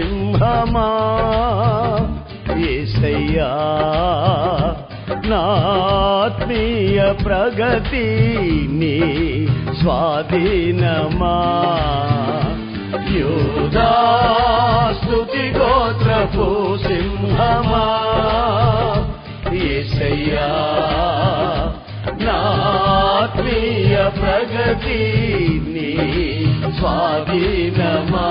సింహమా? ఏసయ్యా నాత్మీయ ప్రగతి నీ స్వాధీనమా? యోధా స్తుతి గోత్రపు సింహమా? ఏసయ్యా నాత్మీయ ప్రగతి నీ స్వాధీనమా?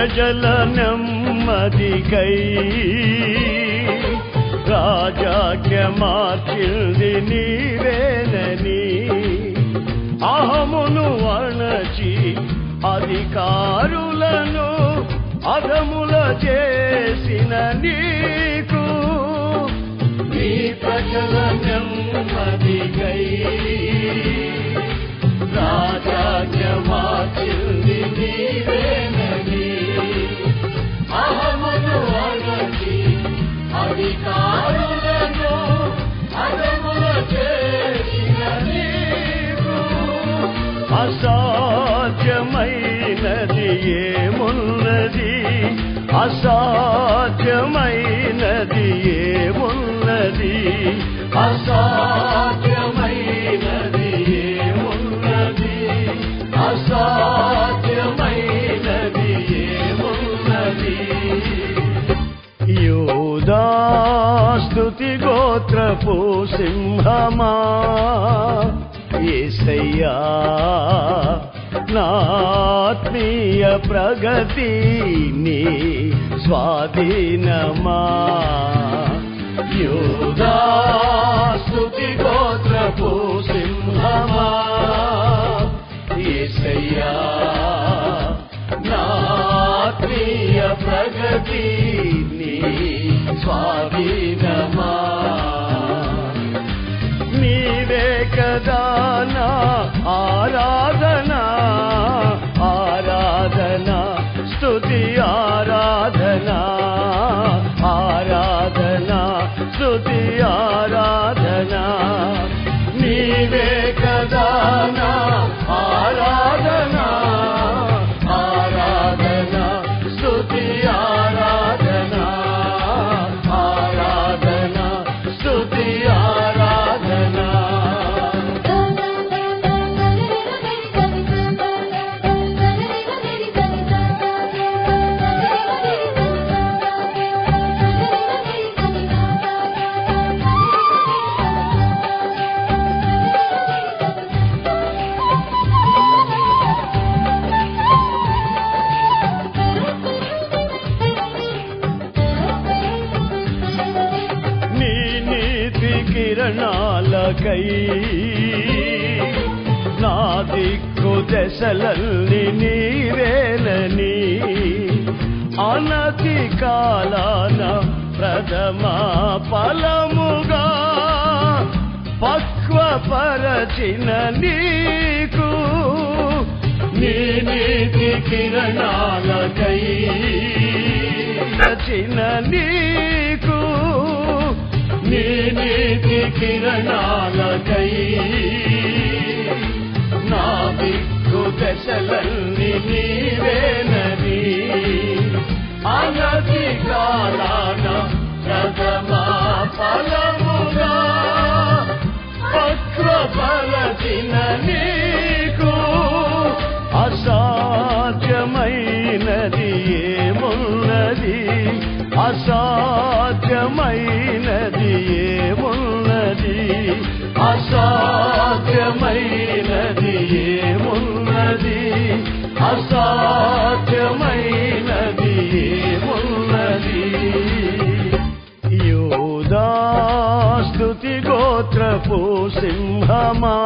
ప్రజల నెమ్మదికై. రాజాజ్ఞ మార్చింది నీవేనని అహమును అణచి అధికారులను అధముల చేసిన నీకు అసాధ్యమైనది ఏమున్నది? అసాధ్యమైనది ఏమున్నది? అసాధ్యమైనది ఏమున్నది? అసాధ్యమైనది ఏమున్నది? యోదా స్తుతి గోత్రపు సింహమా? ఏసయ్యా నాత్మీయ ప్రగతి నీ స్వాధీనమా? యూదా స్తుతి గోత్రపు సింహమా? ఏసయ్యా నాత్మీయ ప్రగతి నీ స్వాధీనమా? నీవే కదా ఆరాధనా ఆరాధన స్తుతి ఆరాధన ఆరాధన స్తుతి ఆరాధన. నీవే కదా ఆరాధనా. కిరణాలకై నా దిక్కు దశలల్ని నీవేలని అనతి కాలాన ప్రథమ ఫలముగా పక్వపరచిన నీకు నీ నీతి కిరణాలకై రచిన నీకు నీ కిరణాలకై. నా దిక్కు దశలన్నీ నీవేనని అనతి కాలాన గోత్రపు సింహమా?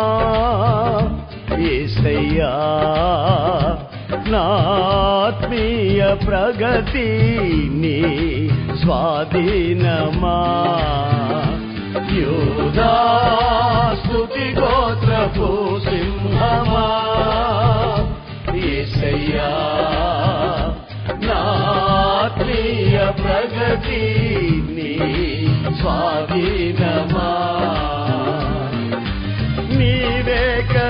ఏసయ్యా నాత్మీయ ప్రగతి నీ స్వాధీనమా? యూదా స్తుతి గోత్రపు సింహమా? ఏసయ్యా నాత్మీయ ప్రగతి నీ స్వాధీనమా?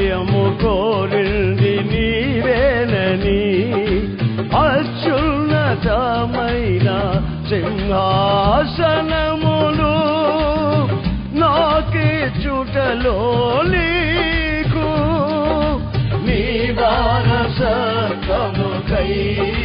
జయము కోరింది నీవేనని అత్యున్నతమైన సింహాసనములు నాకే చుటలో నీకు నీ వారసత్వముకై కై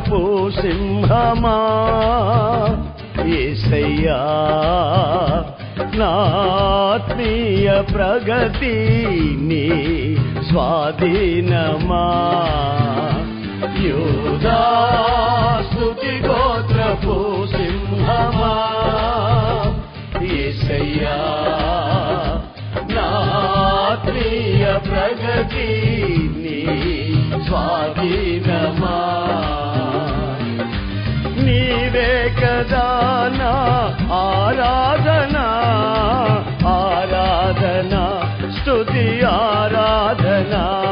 గోత్రపు సింహమా? ఏసయ్యా నాత్మీయ ప్రగతి నీ స్వాధీనమా? నీవే కదా నా ఆరాధన? ఆరాధన స్తుతి ఆరాధనా?